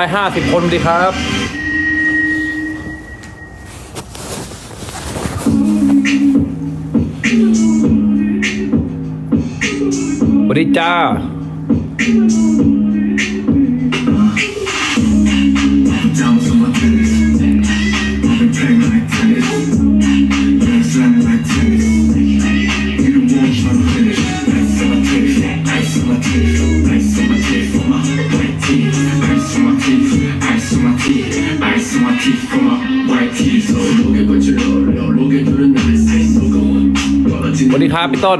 อยห้าสิบคนดีครับสวัสดีจ้า ครับพี่ต้น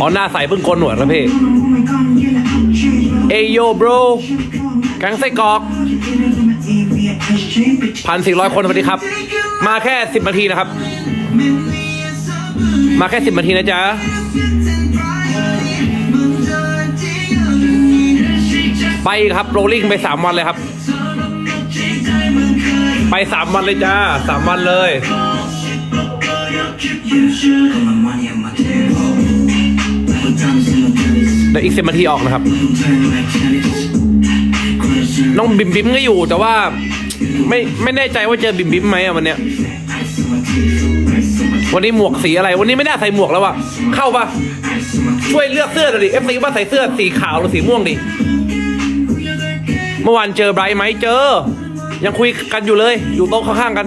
อ๋อหน้าใสเพิ่งโกนหนวดครับพี่ เอโยบรแกังไส้กรอกพันสี่ร้อยคนสวัสดีครับ มาแค่สิบนาทีนะครับ มาแค่สิบนาทีนะจ๊ะไปครับโรลลิ่งไปสามวันเลยครับ ไปสามวันเลยจ้าสามวันเลยเดี๋ยวอีกสิบนาทีออกนะครับ น้องบิมบิมก็อยู่แต่ว่า ไม่ไม่แน่ใจว่าเจอบิมบิมไหมอะวันเนี้ยวันนี้หมวกสีอะไร วันนี้ไม่น่าใส่หมวกแล้วอะเข้าปะช่วยเลือกเสื้อหน่อยดิเอฟซีว่าใส่เสื้อสีขาวหรือสีม่วงดิ เมื่อวานเจอไบรท์ไหมเจอ ยังคุยกันอยู่เลย อยู่โต๊ะข้างๆกัน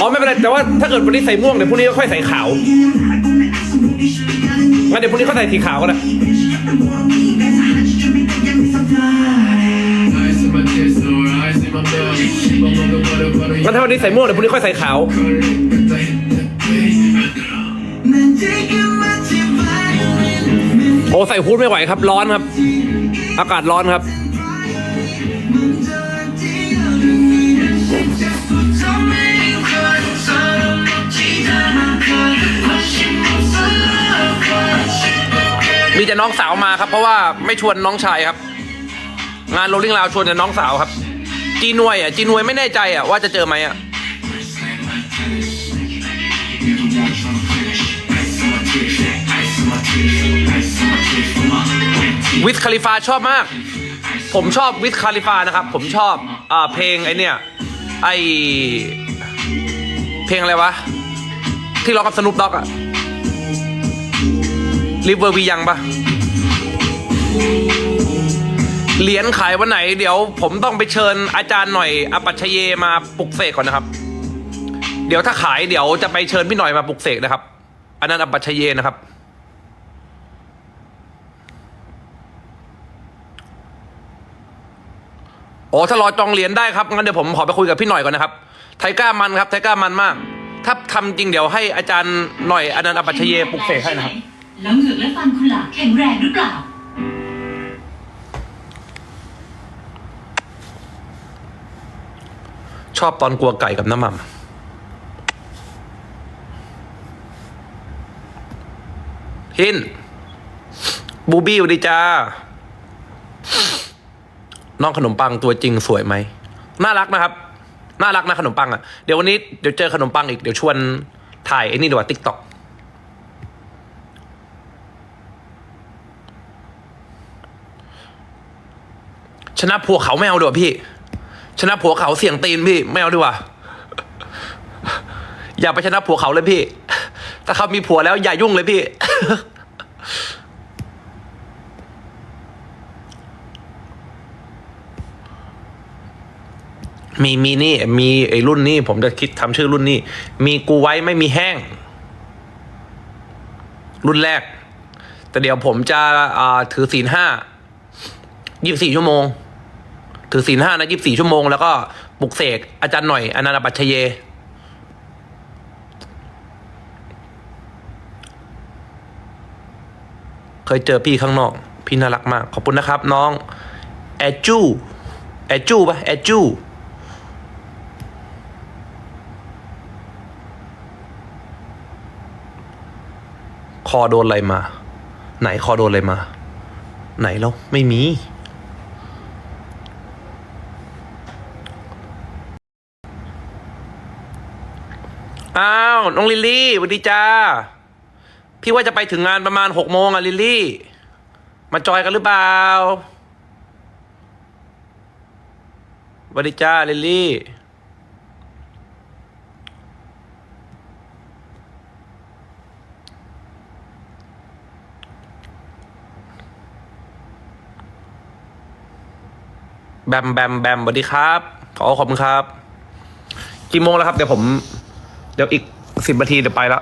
อ๋อไม่เป็นไรแต่ว่าถ้าเกิดวันนี้ใส่ม่วงเดี๋ยวพรุ่งนี้ก็ค่อยใส่ขาวงั้นเดี๋ยวพรุ่งนี้เขาใส่สีขาวก็ได้ งั้นถ้าวันนี้ใส่ม่วงเดี๋ยวพรุ่งนี้ค่อยใส่ขาว โอ้ใส่ฮูดไม่ไหวครับ ร้อนครับ อากาศร้อนครับ มีแต่น้องสาวมาครับ เพราะว่าไม่ชวนน้องชายครับ งานโรลลิ่งราวชวนแต่น้องสาวครับ จีนวยอะจีนวยไม่แน่ใจอะว่าจะเจอไหมอะวิทคาลิฟาชอบมาก ผมชอบวิทคาลิฟานะครับ ผมชอบอ่าเพลงไอเนี่ยไอเพลงอะไรวะ ที่ร้องกับสนุปด็อกอะริเวอร์วียังปะ เหรียญขายวันไหน เดี๋ยวผมต้องไปเชิญอาจารย์หน่อยอปัชเยมาปลุกเสกก่อนนะครับ เดี๋ยวถ้าขายเดี๋ยวจะไปเชิญพี่หน่อยมาปลุกเสกนะครับ อันนั้นอปัชเยนะครับโอ้ถ้ารอจองเหรียญได้ครับงั้นเดี๋ยวผมขอไปคุยกับพี่หน่อยก่อนนะครับ ไทก้ามันครับ ไทก้ามันมาก ถ้าทำจริงเดี๋ยวให้อาจารย์หน่อยอนันต์อปัชเยปลุกเสกให้นะครับแล้วเหงือกและฟันคุณล่ะแข็งแรงหรือเปล่า ชอบตอนกลัวไก่กับน้ำมันหินบูบี้วัสดีจ้า น้องขนมปังตัวจริงสวยไหม น่ารักนะครับ น่ารักนะขนมปังอะ เดี๋ยววันนี้เดี๋ยวเจอขนมปังอีก เดี๋ยวชวนถ่ายไอ้นี่ดีกว่าติ๊กต็อกชนะผัวเขาไม่เอาดีกว่าพี่ นะผัวเขาเสี่ยงตีนพี่ไม่เอาดีกว่า อย่าไปชนะผัวเขาเลยพี่ ถ้าเขามีผัวแล้วอย่ายุ่งเลยพี่ มีมีนี่มีไอ้รุ่นนี้ผมจะคิดทำชื่อรุ่นนี้มีกูไว้ไม่มีแห้ง รุ่นแรก แต่เดี๋ยวผมจะอ่าถือศีลห้ายี่สิบสี่ชั่วโมง ถือศีลห้านะยี่สิบสี่ชั่วโมง แล้วก็ปลุกเสกอาจารย์หน่อยอนันตปัชเย เคยเจอพี่ข้างนอก พี่น่ารักมาก ขอบคุณนะครับ น้อง แอจูแอจูปะแอจูคอโดนอะไรมา ไหนคอโดนอะไรมา ไหนแล้วไม่มี อ้าว น้องลิลลี่สวัสดีจ้า พี่ว่าจะไปถึงงานประมาณหกโมงอะลิลลี่ มาจอยกันหรือเปล่าสวัสดีจ้าลิลลี่แบมแบมแบมสวัสดีครับ ขอขอบคุณครับ กี่โมงแล้วครับ เดี๋ยวผม เดี๋ยวอีก สิบนาทีเดี๋ยวไปละ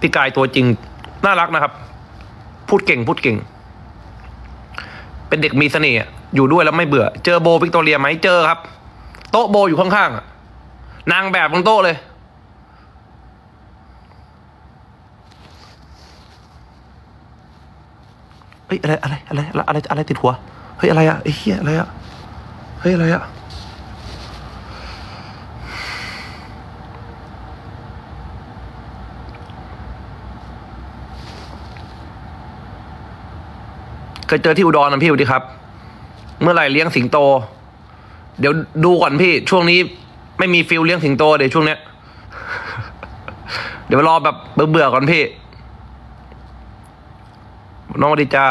พี่กายตัวจริง น่ารักนะครับ พูดเก่งพูดเก่ง เป็นเด็กมีเสน่ห์อยู่ด้วยแล้วไม่เบื่อ เจอโบวิกตอเรียไหมเจอครับ โต๊ะโบอยู่ข้างๆนางแบบบนโต๊ะเลย เฮ้ยอะไรอะไรอะไรอะไรอะไรติดหัว เฮ้ยอะไรอะเหี้ยอะไรอะเฮ้ยอะไรอะ เคยเจอที่อุดรนะพี่สวัสดีครับ เมื่อไหร่เลี้ยงสิงโต เดี๋ยวดูก่อนพี่ ช่วงนี้ไม่มีฟิลเลี้ยงสิงโตเดี๋ยวช่วงเนี้ย เดี๋ยวรอแบบเบื่อๆก่อนพี่ น้องวัดีจ้า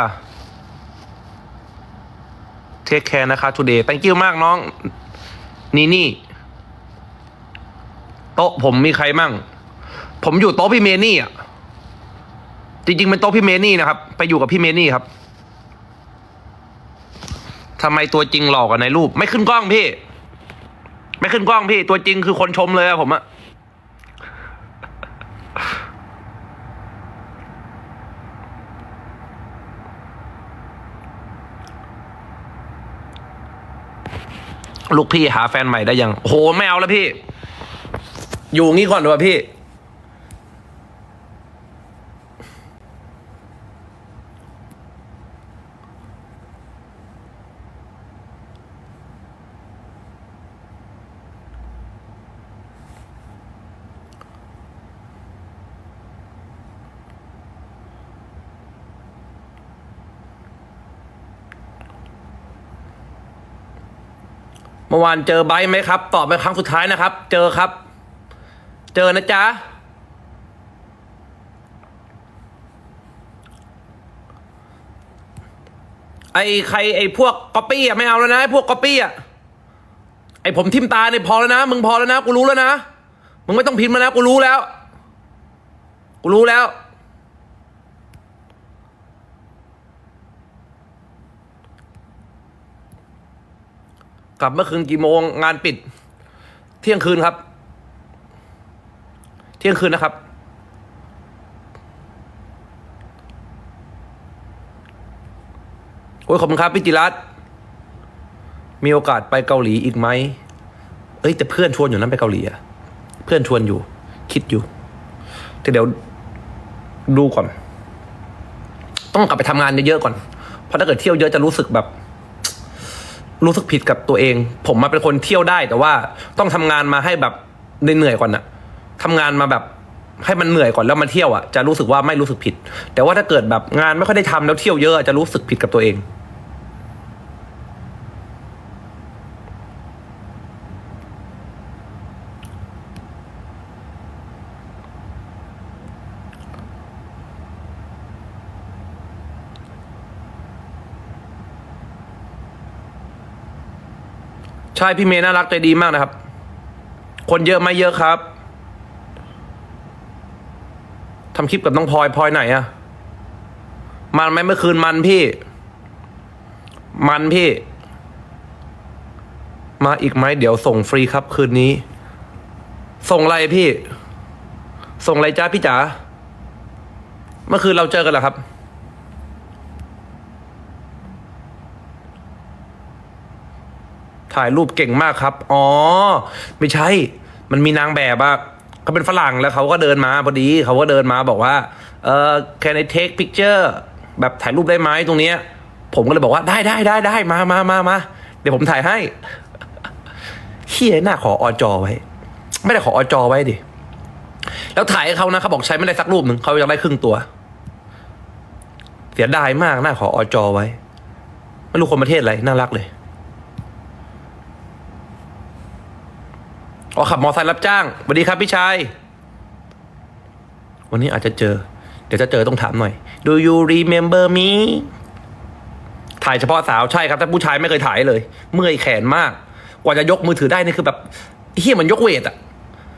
เทคแคร์นะคะ today thank you มากน้อง นี่นี่โต๊ะผมมีใครมั่ง ผมอยู่โต๊ะพี่เมนี่อะ จริง ๆ เป็นโต๊ะพี่เมนี่นะครับ ไปอยู่กับพี่เมนี่ครับ ทำไมตัวจริงหลอกกว่าในรูป ไม่ขึ้นกล้องพี่ ไม่ขึ้นกล้องพี่ ตัวจริงคือคนชมเลยอะผมอะลูกพี่หาแฟนใหม่ได้ยัง โหไม่เอาแล้วพี่ อยู่งี้ก่อนดีกว่าพี่ เมื่อวานเจอไบไหมครับ ตอบไปครั้งสุดท้ายนะครับ เจอครับ เจอนะจ๊ะไอ้ใครไอ้พวกก๊อปปี้อะไม่เอาแล้วนะไอ้พวกก๊อปปี้อะไอ้ผมทิมตาเนี่ยพอแล้วนะ มึงพอแล้วนะ กูรู้แล้วนะ มึงไม่ต้องพิมพ์แล้วนะ กูรู้แล้ว กูรู้แล้ว กลับเมื่อคืนกี่โมงงานปิด เที่ยงคืนครับ เที่ยงคืนนะครับ โอ้ยขอบคุณครับพี่จิรัตมีโอกาสไปเกาหลีอีกไหมเอ้ยแต่เพื่อนชวนอยู่นั้นไปเกาหลีอะเพื่อนชวนอยู่ คิดอยู่แต่เดี๋ยวดูก่อน ต้องกลับไปทำงานเยอะๆก่อน เพราะถ้าเกิดเที่ยวเยอะจะรู้สึกแบบ รู้สึกผิดกับตัวเอง ผมมาเป็นคนเที่ยวได้ แต่ว่าต้องทำงานมาให้แบบเหนื่อยๆก่อนนะทำงานมาแบบให้มันเหนื่อยก่อนแล้วมาเที่ยวอะจะรู้สึกว่าไม่รู้สึกผิด แต่ว่าถ้าเกิดแบบงานไม่ค่อยได้ทำแล้วเที่ยวเยอะจะรู้สึกผิดกับตัวเอง ใช่พี่เมย์น่ารักใจดีมากนะครับ คนเยอะไหมเยอะครับทำคลิปกับน้องพลอยพลอยไหนอะมันไหมเมื่อคืนมันพี่ มันพี่ มาอีกไหมเดี๋ยวส่งฟรีครับคืนนี้ ส่งอะไรพี่ ส่งอะไรจ้าพี่จ๋าเมื่อคืนเราเจอกันเหรอครับ ถ่ายรูปเก่งมากครับ อ๋อ ไม่ใช่ มันมีนางแบบอะเขาเป็นฝรั่งแล้วเขาก็เดินมาพอดี เขาก็เดินมาบอกว่า เออ can I take picture แบบถ่ายรูปได้ไหมตรงเนี้ย ผมก็เลยบอกว่าได้ได้ได้ได้มามามามาเดี๋ยวผมถ่ายให้เฮียหน้าขออจอไว้ ไม่ได้ขออจอไว้ดิ แล้วถ่ายให้เขานะเขาบอกใช้ไม่ได้สักรูปหนึ่งเขายังได้ครึ่งตัว เสียดายมากหน้าขออจอไว้ ไม่รู้คนประเทศอะไรน่ารักเลย อ๋อขับมอไซค์รับจ้างสวัสดีครับพี่ชายวันนี้อาจจะเจอ เดี๋ยวจะเจอต้องถามหน่อย Do you remember me ถ่ายเฉพาะสาวใช่ครับ แต่ผู้ชายไม่เคยถ่ายเลย เมื่อยแขนมาก กว่าจะยกมือถือได้นี่คือแบบเฮียมือนยกเวทอะ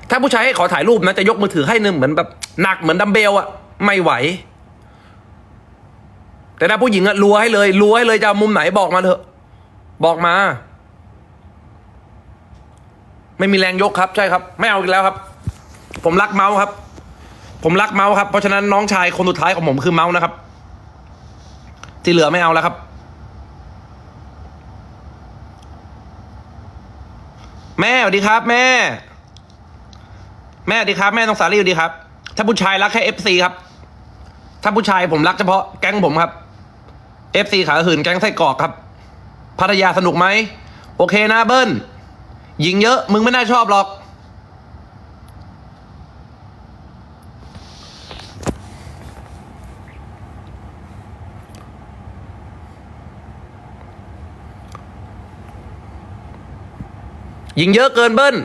ถ้าผู้ชายให้ขอถ่ายรูปนะ จะยกมือถือให้นึงเหมือนแบบหนักเหมือนดัมเบลอะไม่ไหว แต่ถ้าผู้หญิงอะรัวให้เลยรัวให้เลยจะมุมไหนบอกมาเถอะ บอกมา ไม่มีแรงยกครับใช่ครับ ไม่เอาอีกแล้วครับ ผมรักเมาส์ครับ ผมรักเมาส์ครับ เพราะฉะนั้นน้องชายคนสุดท้ายของผมคือเมาส์นะครับ ที่เหลือไม่เอาแล้วครับ แม่สวัสดีครับ แม่ แม่สวัสดีครับ แม่ต้องสาลีสวัสดีครับ ถ้าผู้ชายรักแค่เอฟซีครับ ถ้าผู้ชายผมรักเฉพาะแก๊งผมครับเอฟซีขาหืนแก๊งไส้กรอกครับพัทยาสนุกไหมโอเคนะเบิ้ล ยิงเยอะ มึงไม่น่าชอบหรอก ยิงเยอะเกินเบิ้ล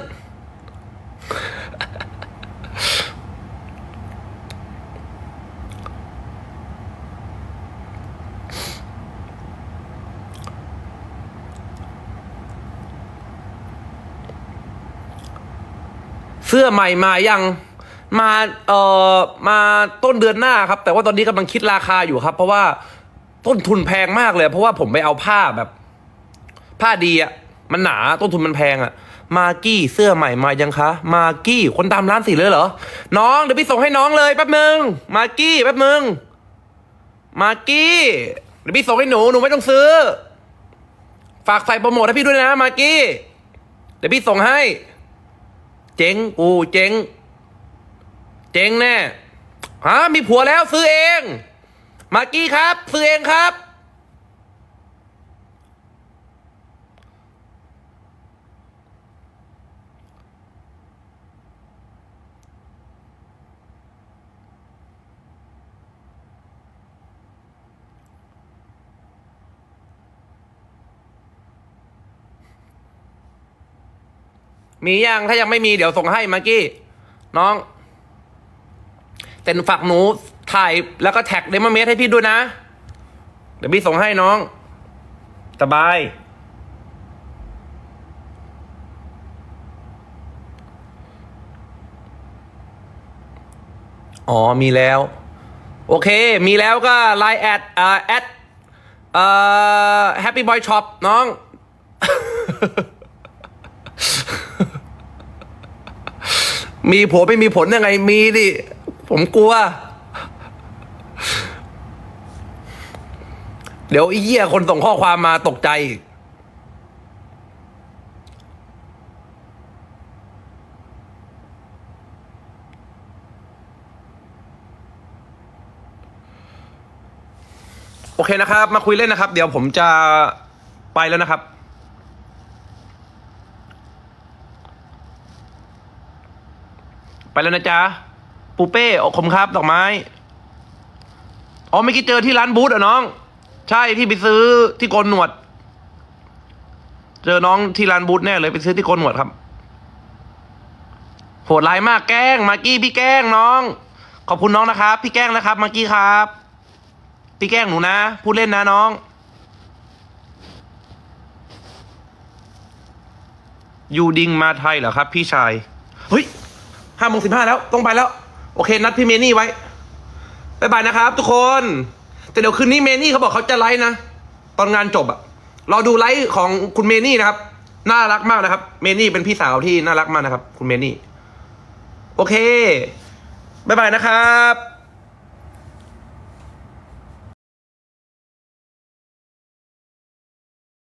เสื้อใหม่มายังมาเอ่อมาต้นเดือนหน้าครับ แต่ว่าตอนนี้กำลังคิดราคาอยู่ครับ เพราะว่าต้นทุนแพงมากเลย เพราะว่าผมไปเอาผ้าแบบ ผ้าดีอะมันหนาต้นทุนมันแพงอะมากี้เสื้อใหม่มายังคะ มากี้คนตามร้านสีเลยเหรอ น้องเดี๋ยวพี่ส่งให้น้องเลยแป๊บนึงมากี้แป๊บนึงมากี้เดี๋ยวพี่ส่งให้หนูหนูไม่ต้องซื้อ ฝากใส่โปรโมทให้พี่ด้วยนะ มากี้เดี๋ยวพี่ส่งให้ เจ๊งกูเจ๊งเจ๊งแน่ฮะมีผัวแล้วซื้อเอง มากี้ครับ ซื้อเองครับ มียังถ้ายังไม่มีเดี๋ยวส่งให้มากกี้ น้องแต่ฝากหนูถ่ายแล้วก็แท็กเดมเมสให้พี่ด้วยนะ เดี๋ยวพี่ส่งให้น้อง สบาย อ๋อมีแล้ว โอเค มีแล้วก็ไลน์แอดเอ่อแอดเอ่อแฮปปี้บอยช็อปน้อง มีผัวไม่มีผลยังไงมีดิผมกลัว เดี๋ยวไอ้เหี้ยคนส่งข้อความมาตกใจ โอเคนะครับ มาคุยเล่นนะครับ เดี๋ยวผมจะไปแล้วนะครับ ไป แล้วนะจ๊ะปูเป้ขอบคุณครับดอกไม้ อ๋อเมื่อกี้เจอที่ร้านบูธเหรอน้อง ใช่ที่ไปซื้อที่โกนหนวด เจอน้องที่ร้านบูธแน่เลยไปซื้อที่โกนหนวดครับโหดร้ายมากแกล้งมากกี้พี่แกล้งน้อง ขอบคุณน้องนะครับ พี่แกล้งนะครับมากกี้ครับ พี่แกล้งหนูนะ พูดเล่นนะน้อง ยูดิงมาไทยเหรอครับ พี่ชาย เฮ้ย ห้าโมงสิบห้าแล้วต้องไปแล้ว โอเค นัดพี่เมนี่ไว้บายบายนะครับ ทุกคน แต่เดี๋ยวคืนนี้เมนี่เขาบอกเขาจะไลฟ์นะ ตอนงานจบอะเราดูไลฟ์ของคุณเมนี่นะครับ น่ารักมากนะครับ เมนี่เป็นพี่สาวที่น่ารักมากนะครับ คุณเมนี่ โอเคบายบายนะครับ